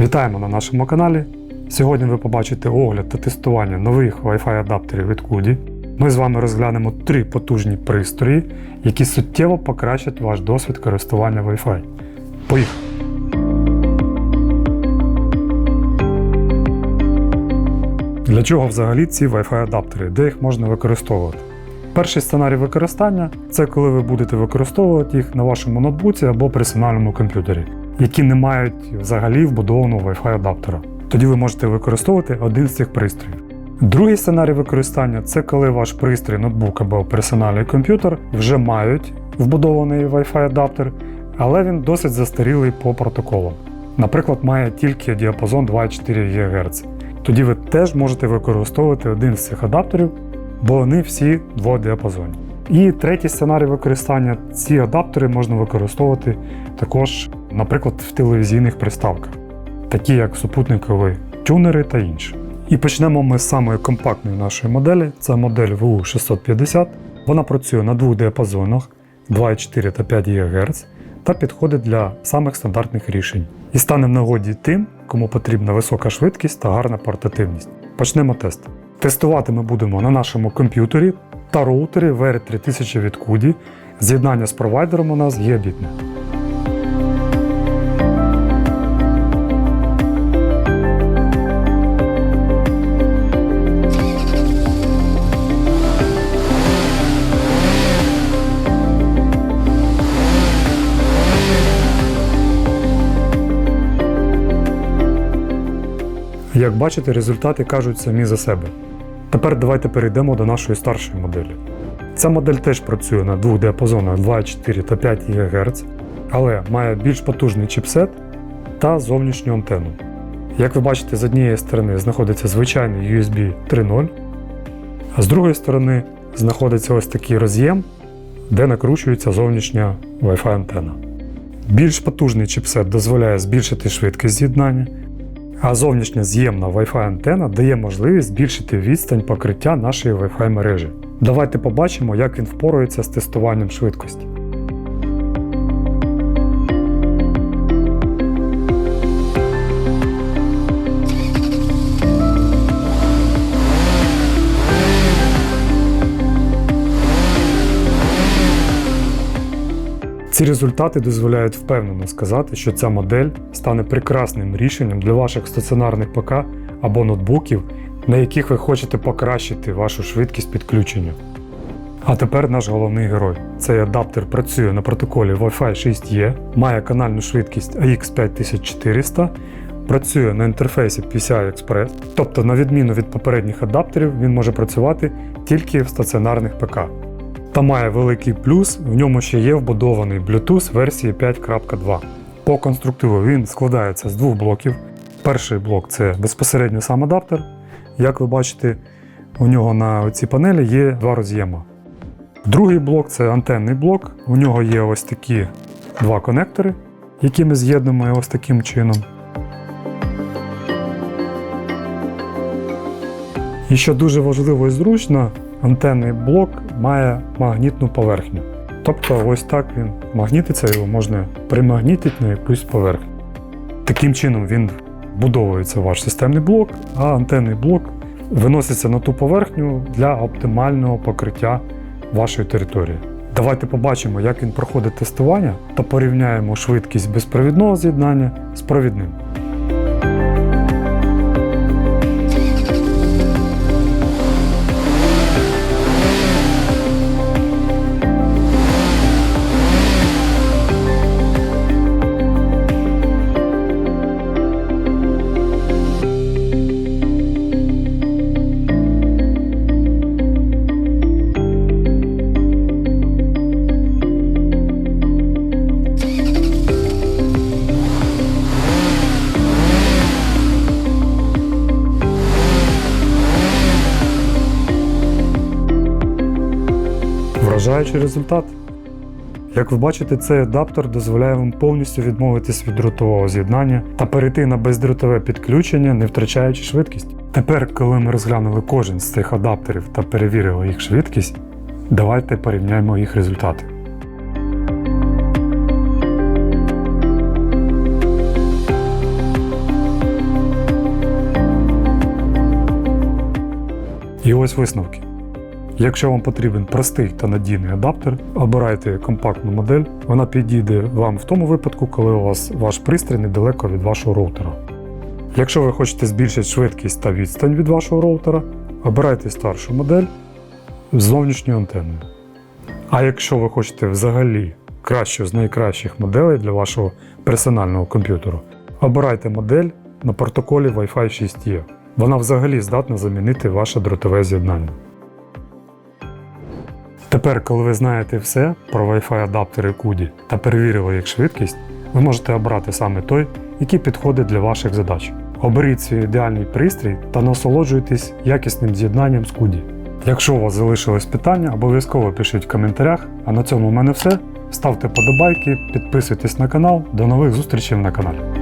Вітаємо на нашому каналі. Сьогодні ви побачите огляд та тестування нових Wi-Fi адаптерів від Kudi. Ми з вами розглянемо три потужні пристрої, які суттєво покращать ваш досвід користування Wi-Fi. Поїхали! Для чого взагалі ці Wi-Fi адаптери, де їх можна використовувати? Перший сценарій використання це коли ви будете використовувати їх на вашому ноутбуці або персональному комп'ютері, які не мають взагалі вбудованого Wi-Fi адаптера. Тоді ви можете використовувати один з цих пристроїв. Другий сценарій використання це коли ваш пристрій, ноутбук або персональний комп'ютер вже мають вбудований Wi-Fi адаптер, але він досить застарілий по протоколам. Наприклад, має тільки діапазон 2,4 ГГц. Тоді ви теж можете використовувати один з цих адаптерів, бо вони всі дводіапазонні. І третій сценарій використання ці адаптери можна використовувати також, наприклад, в телевізійних приставках, такі як супутникові тюнери та інші. І почнемо ми з самої компактної нашої моделі. Це модель VU650. Вона працює на двох діапазонах 2,4 та 5 ГГц та підходить для самих стандартних рішень. І стане в нагоді тим, кому потрібна висока швидкість та гарна портативність. Почнемо тест. Тестувати ми будемо на нашому комп'ютері та роутері VR3000 від Kudi. З'єднання з провайдером у нас є бітне. Як бачите, результати кажуть самі за себе. Тепер давайте перейдемо до нашої старшої моделі. Ця модель теж працює на двох діапазонах 2,4 та 5 ГГц, але має більш потужний чіпсет та зовнішню антенну. Як ви бачите, з однієї сторони знаходиться звичайний USB 3.0, а з другої сторони знаходиться ось такий роз'єм, де накручується зовнішня Wi-Fi антенна. Більш потужний чіпсет дозволяє збільшити швидкість з'єднання, а зовнішня з'ємна Wi-Fi антена дає можливість збільшити відстань покриття нашої Wi-Fi мережі. Давайте побачимо, як він впорується з тестуванням швидкості. Ці результати дозволяють впевнено сказати, що ця модель стане прекрасним рішенням для ваших стаціонарних ПК або ноутбуків, на яких ви хочете покращити вашу швидкість підключення. А тепер наш головний герой. Цей адаптер працює на протоколі Wi-Fi 6E, має канальну швидкість AX5400, працює на інтерфейсі PCI Express, тобто, на відміну від попередніх адаптерів, він може працювати тільки в стаціонарних ПК. Та має великий плюс, в ньому ще є вбудований Bluetooth версії 5.2. По конструктиву він складається з двох блоків. Перший блок це безпосередньо сам адаптер. Як ви бачите, у нього на цій панелі є два роз'єма. Другий блок це антенний блок. У нього є ось такі два конектори, які ми з'єднуємо ось таким чином. І що дуже важливо і зручно, антенний блок має магнітну поверхню. Тобто ось так він магнітиться, його можна примагнітити на якусь поверхню. Таким чином він будовується ваш системний блок, а антенний блок виноситься на ту поверхню для оптимального покриття вашої території. Давайте побачимо, як він проходить тестування та порівняємо швидкість безпровідного з'єднання з провідним. Вражаючий результат. Як ви бачите, цей адаптер дозволяє вам повністю відмовитись від дротового з'єднання та перейти на бездротове підключення, не втрачаючи швидкість. Тепер, коли ми розглянули кожен з цих адаптерів та перевірили їх швидкість, давайте порівняємо їх результати. І ось висновки. Якщо вам потрібен простий та надійний адаптер, обирайте компактну модель. Вона підійде вам в тому випадку, коли у вас ваш пристрій недалеко від вашого роутера. Якщо ви хочете збільшити швидкість та відстань від вашого роутера, обирайте старшу модель з зовнішньою антенною. А якщо ви хочете взагалі кращу з найкращих моделей для вашого персонального комп'ютеру, обирайте модель на протоколі Wi-Fi 6E. Вона взагалі здатна замінити ваше дротове з'єднання. Тепер, коли ви знаєте все про Wi-Fi адаптери CUDI та перевірили їх швидкість, ви можете обрати саме той, який підходить для ваших задач. Оберіть свій ідеальний пристрій та насолоджуйтесь якісним з'єднанням з CUDI. Якщо у вас залишились питання, обов'язково пишіть в коментарях. А на цьому в мене все. Ставте подобайки, підписуйтесь на канал. До нових зустрічей на каналі.